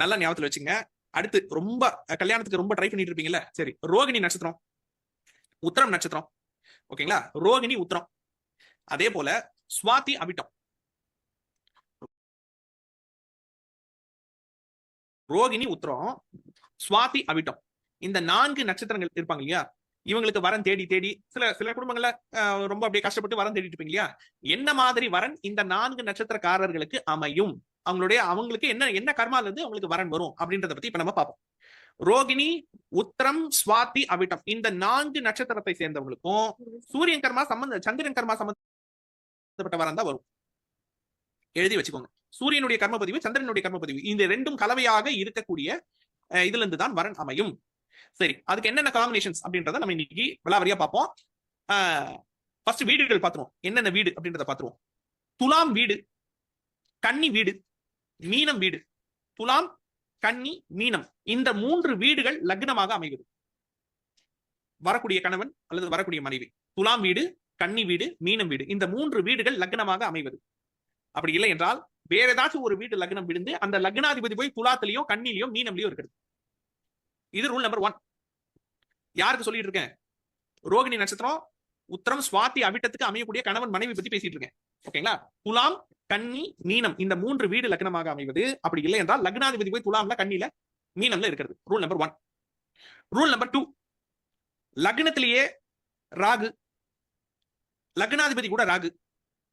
நல்லா ஞாபகத்துல வச்சுங்க அடுத்து ரொம்ப கல்யாணத்துக்கு ரொம்ப ட்ரை பண்ணிட்டு இருப்பீங்கல்ல? சரி ரோகிணி நட்சத்திரம். உத்தரம் நட்சத்திரம். ஓகேங்களா? ரோகிணி உத்தரம். அதே போல சுவாதி அவிட்டம். ரோகிணி உத்தரம் சுவாதி அவிட்டம். இந்த நான்கு நட்சத்திரங்கள் இருப்பாங்க இல்லையா? இவங்களுக்கு வரன் தேடி தேடி சில சில குடும்பங்கள்ல ரொம்ப அப்படியே கஷ்டப்பட்டு வரன் தேடிட்டு இருப்பீங்க இல்லையா? என்ன மாதிரி வரன் இந்த நான்கு நட்சத்திரக்காரர்களுக்கு அமையும்? அவங்களுடைய அவங்களுக்கு என்ன என்ன கர்மால இருந்து அவங்களுக்கு வரன் வரும் அப்படின்றத பத்தி இப்ப நம்ம பார்ப்போம். ரோகிணி உத்தரம் சுவாதி அவிட்டம். இந்த நான்கு நட்சத்திரத்தை சேர்ந்தவங்களுக்கும் சூரியன் கர்மா சம்பந்த சந்திரன் கர்மா சம்பந்தப்பட்ட வரன் தான் வரும். எழுதி வச்சுக்கோங்க. சூரியனுடைய கர்மபதிவு சந்திரனுடைய கர்மபதிவு. இந்த ரெண்டும் கலவையாக இருக்கக்கூடிய அஹ், இதுல இருந்து தான் வரன் அமையும். சரி அதுக்கு என்னென்ன காம்பினேஷன்ஸ் அப்படின்றத நம்ம இன்னைக்கு விளாவரியா பார்ப்போம். ஃபர்ஸ்ட் வீடுகள் பார்த்துருவோம். என்னென்ன வீடு அப்படின்றத பார்த்துருவோம். துலாம் வீடு கன்னி வீடு மீனம் வீடு. துலாம் கன்னி மீனம். இந்த மூன்று வீடுகள் லக்னமாக அமைகிறது. வரக்கூடிய கணவன் அல்லது வரக்கூடிய மனைவி. துலாம் வீடு கன்னி வீடு மீனம் வீடு. இந்த மூன்று வீடுகள் லக்னமாக அமைவது. அப்படி இல்லை என்றால் வேற ஏதாச்சும் ஒரு வீடு லக்னம் விழுந்து அந்த லக்னாதிபதி போய் துலாத்திலையோ கண்ணிலையோ மீனம்லயோ இருக்கிறது. இது ரூல் நம்பர் ஒன் யாருக்கு சொல்லிட்டு இருக்கேன்? ரோகிணி நட்சத்திரம் உத்தரம் சுவாதி அவிட்டத்துக்கு அமையக்கூடிய கணவன் மனைவி பத்தி பேசிட்டு இருக்கேன் ஓகேங்களா? துலாம் கன்னி மீனம் இந்த மூன்று வீடு லக்னமாக அமைவது அப்படி இல்லை என்றால் லக்னாதிபதி போய் துலாம்ல கண்ணில மீனம்ல இருக்கிறது. Rule number one rule number two லக்னத்திலேயே Rahu. லக்னாதிபதி கூட ராகு.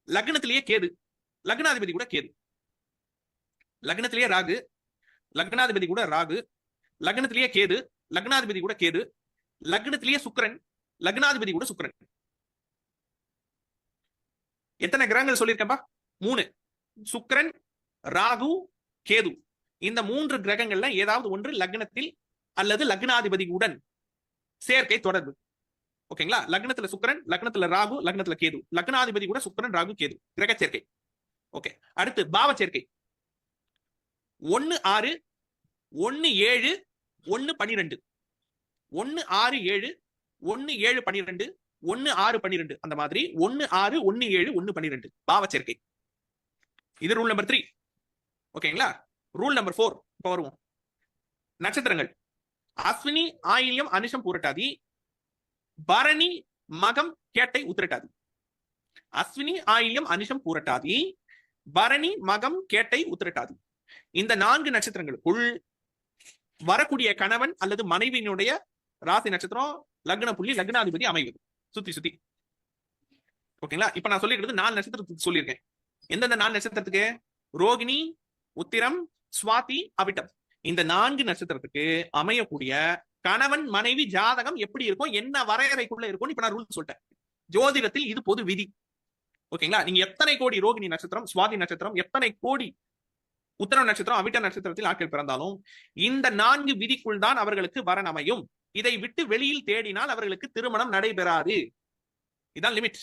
லக்னத்திலேயே கேது. லக்னாதிபதி கூட கேது. லக்னத்திலேயே ராகு. லக்னாதிபதி கூட ராகு. லக்னத்திலேயே கேது. லக்னாதிபதி கூட கேது. லக்னத்திலேயே சுக்கரன். லக்னாதிபதி கூட சுக்கிரன். எத்தனை கிரகங்கள் சொல்லியிருக்கேன்பா மூணு. சுக்கரன் ராகு கேது. இந்த மூன்று கிரகங்கள்ல ஏதாவது ஒன்று லக்னத்தில் அல்லது லக்னாதிபதியுடன் சேர்க்கை தொடர்பு. ஓகேங்களா? லக்னத்துல சுக்கிரன் லக்னத்துல ராகு லக்னத்துல கேது. லக்னாதிபதி கூட சுக்கரன் ராகு கேது. கிரக சேர்க்கை. ஓகே. அடுத்து பாவ சேர்க்கை. ஒன்னு ஆறு ஒன்னு ஏழு ஒன்னு பனிரெண்டு. ஒன்னு ஆறு ஏழு ஒன்னு ஏழு பனிரெண்டு ஒன்னு ஆறு பன்னிரெண்டு அந்த மாதிரி ஒன்னு ஆறு ஒன்னு ஏழு ஒன்னு பன்னிரெண்டு. பாவ சேர்க்கை. இது ரூல் நம்பர் த்ரீ ஓகேங்களா ரூல் நம்பர் ஃபோர் இப்போ வருவோம். நட்சத்திரங்கள். அஸ்வினி ஆயில்யம் அனுஷம் பூரட்டாதி பரணி மகம் கேட்டை உத்திரட்டாதி. அஸ்வினி ஆயில்யம் அனுஷம் பூரட்டாதி பரணி மகம் கேட்டை உத்திரட்டாதி. இந்த நான்கு நட்சத்திரங்களுக்குள் வரக்கூடிய கணவன் அல்லது மனைவியினுடைய ராசி நட்சத்திரம் லக்ன புள்ளி லக்னாதிபதி அமைவது. சுத்தி சுத்தி. ஓகேங்களா? இப்ப நான் சொல்லிருக்கிறது நாலு நட்சத்திரத்துக்கு சொல்லியிருக்கேன். எந்தெந்த நாலு நட்சத்திரத்துக்கு? ரோகிணி உத்திரம் சுவாதி அவிட்டம் இந்த நான்கு நட்சத்திரத்துக்கு அமையக்கூடிய கணவன் மனைவி ஜாதகம் எப்படி இருக்கும்? என்ன வரையறைக்குள்ள இருக்கும்னு இப்ப நான் ரூல் சொல்லிட்டேன். ஜோதிடத்தில் இது பொது விதி. ஓகேங்களா? நீங்க எத்தனை கோடி ரோகிணி நட்சத்திரம் சுவாதி நட்சத்திரம் எத்தனை கோடி உத்தர நட்சத்திரம் அவிட்ட நட்சத்திரத்தில் ஆட்கள் பிறந்தாலும் இந்த நான்கு விதிக்குள் தான் அவர்களுக்கு வரன் அமையும். இதை விட்டு வெளியில் தேடினால் அவர்களுக்கு திருமணம் நடைபெறாது. இதான் லிமிட்